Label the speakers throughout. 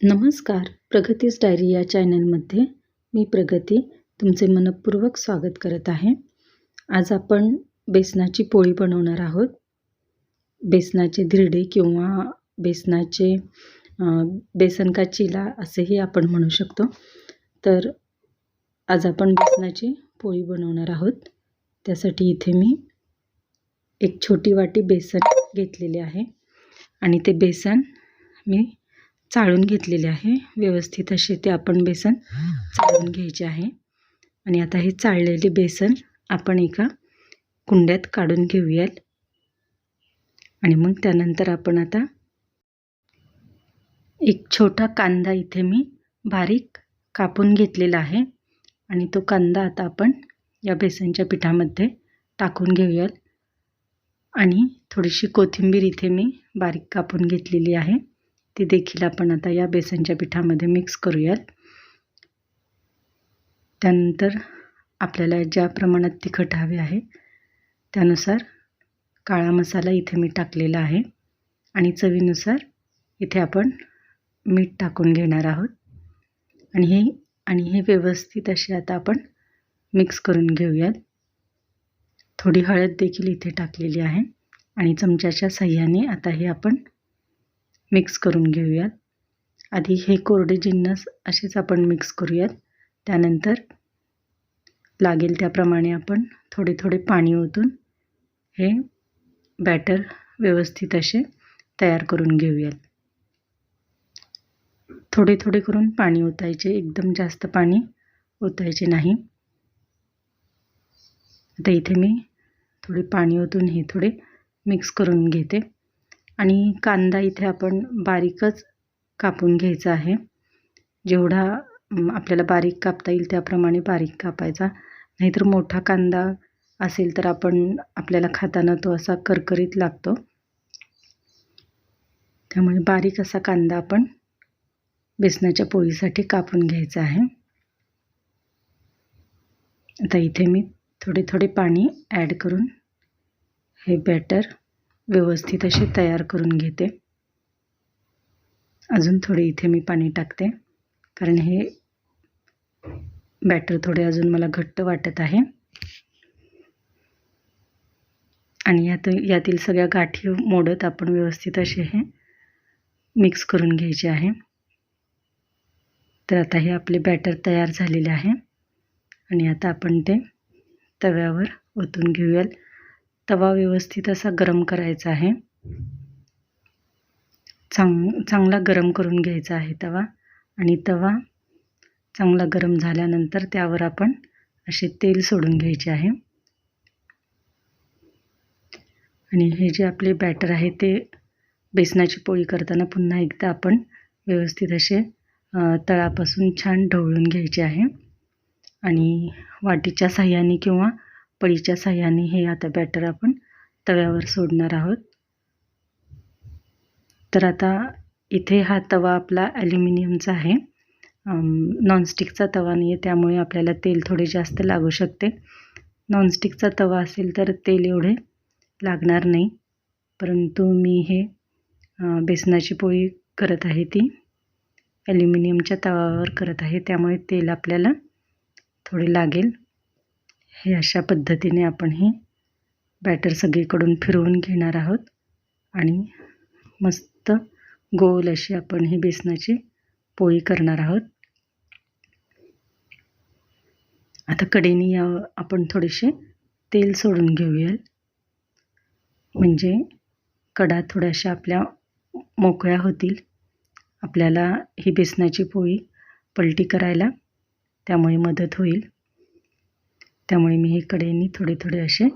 Speaker 1: नमस्कार प्रगतीस डायरी या चॅनलमध्ये मी प्रगती तुमचे मनपूर्वक स्वागत करत आहे. आज आपण बेसनाची पोळी बनवणार आहोत. बेसनाचे धिरडे किंवा बेसनाचे बेसन का चिला असेही आपण म्हणू शकतो. तर आज आपण बेसनाची पोळी बनवणार आहोत. त्यासाठी इथे मी एक छोटी वाटी बेसन घेतलेले आहे आणि ते बेसन मी चाळून घेतलेले आहे. व्यवस्थित असे ते आपण बेसन चाळून घ्यायचे आहे. आणि आता हे चाळलेले बेसन आपण एका कुंड्यात काढून घेऊयात. आणि मग त्यानंतर आपण आता एक छोटा कांदा इथे मी बारीक कापून घेतलेला आहे. आणि तो कांदा आता आपण या बेसनच्या पिठामध्ये टाकून घेऊयात. आणि थोडीशी कोथिंबीर इथे मी बारीक कापून घेतलेली आहे. ती देखील आपण आता या बेसनच्या पिठामध्ये मिक्स करूयात. त्यानंतर आपल्याला ज्या प्रमाणात तिखट हवे आहे त्यानुसार काळा मसाला इथे मी टाकलेला आहे आणि चवीनुसार इथे आपण मीठ टाकून घेणार आहोत. आणि हे आणि हे व्यवस्थित असे आता आपण मिक्स करून घेऊयात. थोडी हळद देखील इथे टाकलेली आहे आणि चमच्याच्या साह्याने आता हे आपण मिक्स करून घेऊयात. आधी हे कोरडे जिन्नस असेच आपण मिक्स करूयात. त्यानंतर लागेल त्याप्रमाणे आपण थोडे थोडे पाणी ओतून हे बॅटर व्यवस्थित असे तयार करून घेऊयात. थोडे थोडे करून पाणी ओतायचे एकदम जास्त पाणी ओतायचे नाही. आता इथे मी थोडे पाणी ओतून हे थोडे मिक्स करून घेते. आणि कांदा इथे आपण बारीकच कापून घ्यायचा आहे. जेवढा आपल्याला बारीक कापता येईल त्याप्रमाणे बारीक कापायचा. नाहीतर मोठा कांदा असेल तर आपण आपल्याला खाताना तो असा करकरीत लागतो. त्यामुळे बारीक असा कांदा आपण बेसनाच्या पोळीसाठी कापून घ्यायचा आहे. आता इथे मी थोडे थोडे पाणी ॲड करून हे बॅटर व्यवस्थित असे तयार करून घेते. अजून थोडे इथे मी पाणी टाकते. कारण हे बॅटर थोडे अजून मला घट्ट वाटत आहे. आणि यात यातील सगळ्या गाठी मोडत आपण व्यवस्थित असे हे मिक्स करून घ्यायचे आहे. तर आता हे आपले बॅटर तयार झालेले आहे. आणि आता आपण ते तव्यावर ओतून घेऊयात. तवा व्यवस्थित असा गरम करायचा आहे. चांग चांगला गरम करून घ्यायचा आहे तवा. आणि तवा चांगला गरम झाल्यानंतर त्यावर आपण असे तेल सोडून घ्यायचे आहे. आणि हे जे आपले बॅटर आहे ते बेसनाची पोळी करताना पुन्हा एकदा आपण व्यवस्थित असे तळापासून छान ढवळून घ्यायचे आहे. आणि वाटीच्या साह्याने किंवा पळीच्या साह्याने हे आता बॅटर आपण तव्यावर सोडणार आहोत. तर आता इथे हा तवा आपला ॲल्युमिनियमचा आहे. नॉनस्टिकचा तवा नाही आहे त्यामुळे आपल्याला तेल थोडे जास्त लागू शकते. नॉनस्टिकचा तवा असेल तर तेल एवढे लागणार नाही. परंतु मी हे बेसनाची पोळी करत आहे ती. ॲल्युमिनियमच्या तवावर करत आहे त्यामुळे तेल आपल्याला थोडे लागेल. हे अशा पद्धतीने आपण हे बॅटर सगळीकडून फिरवून घेणार आहोत. आणि मस्त गोल अशी आपण ही बेसनाची पोळी करणार आहोत. आता कडेने या आपण थोडेसे तेल सोडून घेऊया. म्हणजे कडा थोड्याशा आपल्या मोकळ्या होतील. आपल्याला ही बेसनाची पोळी पलटी करायला त्यामुळे मदत होईल. त्यामुळे मी हे कडेनी थोडे थोडे असे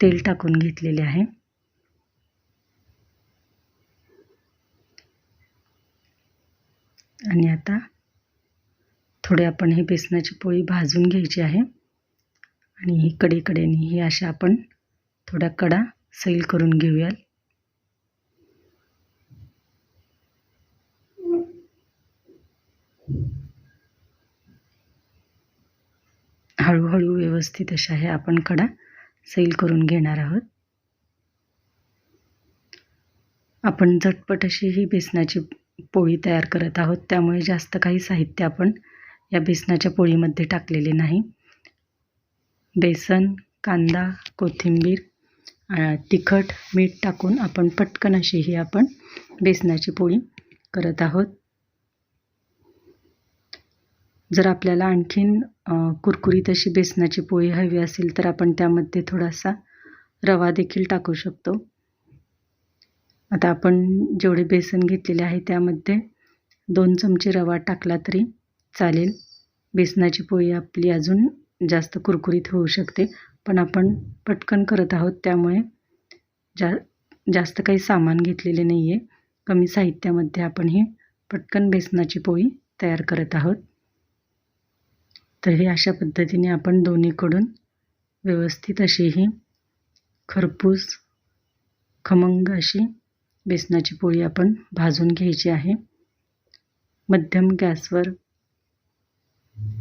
Speaker 1: तेल टाकून घेतलेले आहे. आणि आता थोडे आपण हे बेसनाची पोळी भाजून घ्यायची आहे. आणि ही कडेकडेने ही अशा आपण थोड्या कडा सैल करून घेऊयात. हळूहळू व्यवस्थित अशा हे आपण कडा सैल करून घेणार आहोत. आपण झटपट अशी ही बेसनाची पोळी तयार करत आहोत. त्यामुळे जास्त काही साहित्य आपण या बेसनाच्या पोळीमध्ये टाकलेले नाही. बेसन कांदा कोथिंबीर तिखट मीठ टाकून आपण पटकन अशी ही आपण बेसनाची पोळी करत आहोत. जर आपल्याला आणखीन कुरकुरीत अशी बेसनाची पोळी हवी असेल तर आपण त्यामध्ये थोडासा रवा देखील टाकू शकतो. आता आपण जेवढे बेसन घेतलेले आहे त्यामध्ये दोन चमचे रवा टाकला तरी चालेल. बेसनाची पोळी आपली अजून जास्त कुरकुरीत होऊ शकते पण आपण पटकन करत आहोत त्यामुळे जा जास्त काही सामान घेतलेले नाही आहे कमी साहित्यामध्ये आपण ही पटकन बेसनाची पोळी तयार करत आहोत. तर हे अशा पद्धतीने आपण दोन्हीकडून व्यवस्थित अशी ही खरपूस खमंग अशी बेसनाची पोळी आपण भाजून घ्यायची आहे. मध्यम गॅसवर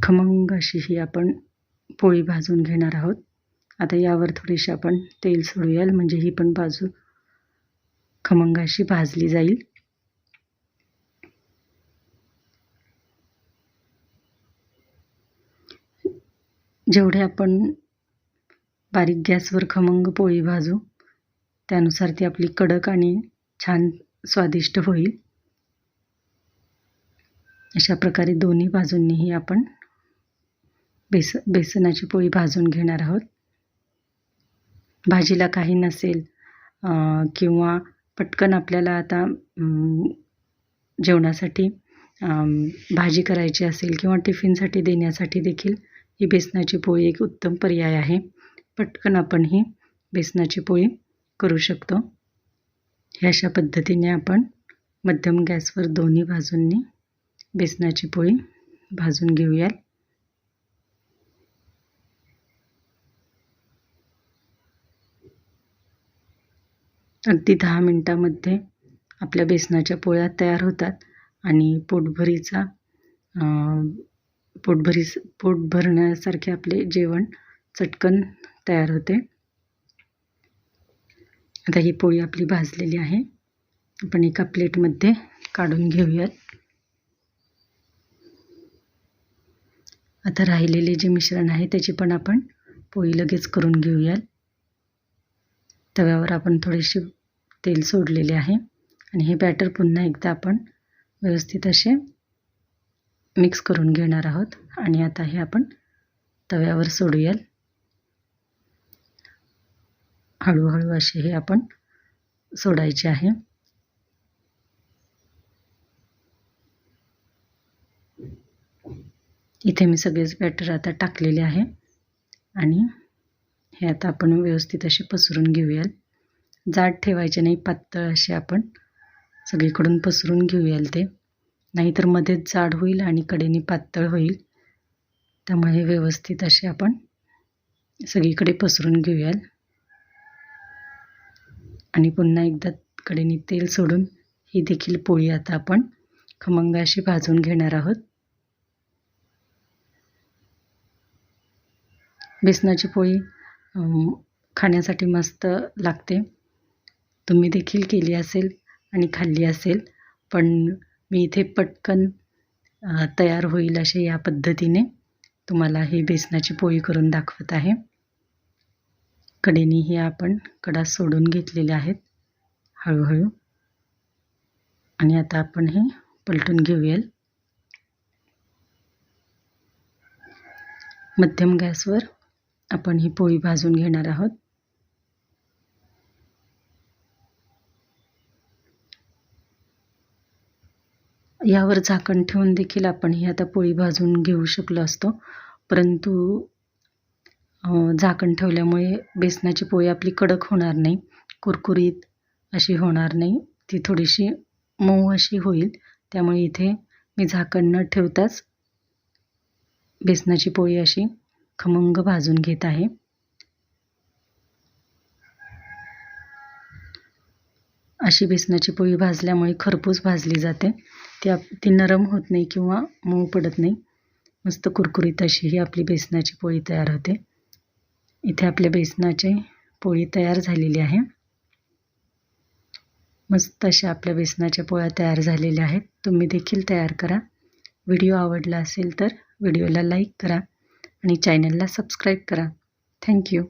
Speaker 1: खमंग अशी ही आपण पोळी भाजून घेणार आहोत. आता यावर थोडीशी आपण तेल सोडूयाल म्हणजे ही पण बाजू खमंग अशी भाजली जाईल. जेवढे आपण बारीक गॅसवर खमंग पोळी भाजू त्यानुसार ती आपली कडक आणि छान स्वादिष्ट होईल. अशा प्रकारे दोन्ही बाजूंनीही आपण बेस बेसनाची पोळी भाजून घेणार आहोत. भाजीला काही नसेल किंवा पटकन आपल्याला आता जेवणासाठी भाजी करायची असेल किंवा टिफिनसाठी देण्यासाठी देखील ही बेसनाची पोळी एक उत्तम पर्याय आहे. पटकन आपण ही बेसनाची पोळी करू शकतो. हे अशा पद्धतीने आपण मध्यम गॅसवर दोन्ही बाजूंनी बेसनाची पोळी भाजून घेऊयात. अगदी दहा मिनटामध्ये आपल्या बेसनाच्या पोळ्या तयार होतात आणि पोटभरीचा पोटभरी पोट भरण्यासारखे आपले जेवण चटकन तयार होते. आता ही पोळी आपली भाजलेली आहे. आपण एका प्लेटमध्ये काढून घेऊयात. आता राहिलेले जे मिश्रण आहे त्याची पण आपण पोळी लगेच करून घेऊयात. तव्यावर आपण थोडेसे तेल सोडलेले आहे. आणि हे बॅटर पुन्हा एकदा आपण व्यवस्थित असे मिक्स करून घेणार आहोत. आणि आता हे आपण तव्यावर सोडूयाल हळूहळू असे हे आपण सोडायचे आहे. इथे मी सगळेच बॅटर आता टाकलेले आहे. आणि हे आता आपण व्यवस्थित असे पसरून घेऊयाल जाड ठेवायचे नाही पातळ असे आपण सगळीकडून पसरून घेऊयाल ते. नाहीतर मध्येच जाड होईल आणि कडेने पातळ होईल. त्यामुळे हे व्यवस्थित असे आपण सगळीकडे पसरून घेऊयाल आणि पुन्हा एकदा कडेने तेल सोडून ही देखील पोळी आता आपण खमंग अशी भाजून घेणार आहोत. बेसनाची पोळी खाण्यासाठी मस्त लागते. तुम्ही देखील केली असेल आणि खाल्ली असेल पण मी इथे पटकन तयार होईल असे या पद्धतीने तुम्हाला ही बेसनाची पोळी करून दाखवत आहे. कडेनी हे आपण कडा सोडून घेतलेल्या आहेत हळूहळू. आणि आता आपण हे पलटून घेऊयाल. मध्यम गॅसवर आपण ही पोळी भाजून घेणार आहोत. यावर झाकण ठेवून देखील आपण ही आता पोळी भाजून घेऊ शकलो असतो. परंतु झाकण ठेवल्यामुळे बेसनाची पोळी आपली कडक होणार नाही. कुरकुरीत अशी होणार नाही. ती थोडीशी मऊ अशी होईल. त्यामुळे इथे मी झाकण न ठेवताच बेसनाची पोळी अशी खमंग भाजून घेत आहे. अशी बेसनाची पोळी भाजल्यामुळे खरपूस भाजली जाते. ती आप ती नरम होत नाही किंवा मऊ पडत नाही. मस्त कुरकुरीत अशी ही आपली बेसनाची पोळी तयार होते. इथे आपल्या बेसनाची पोळी तयार झालेली आहे. मस्त अशा आपल्या बेसनाच्या पोळ्या तयार झालेल्या आहेत. तुम्ही देखील तयार करा. व्हिडिओ आवडला असेल तर व्हिडिओला लाईक करा आणि चॅनलला सबस्क्राईब करा. थँक्यू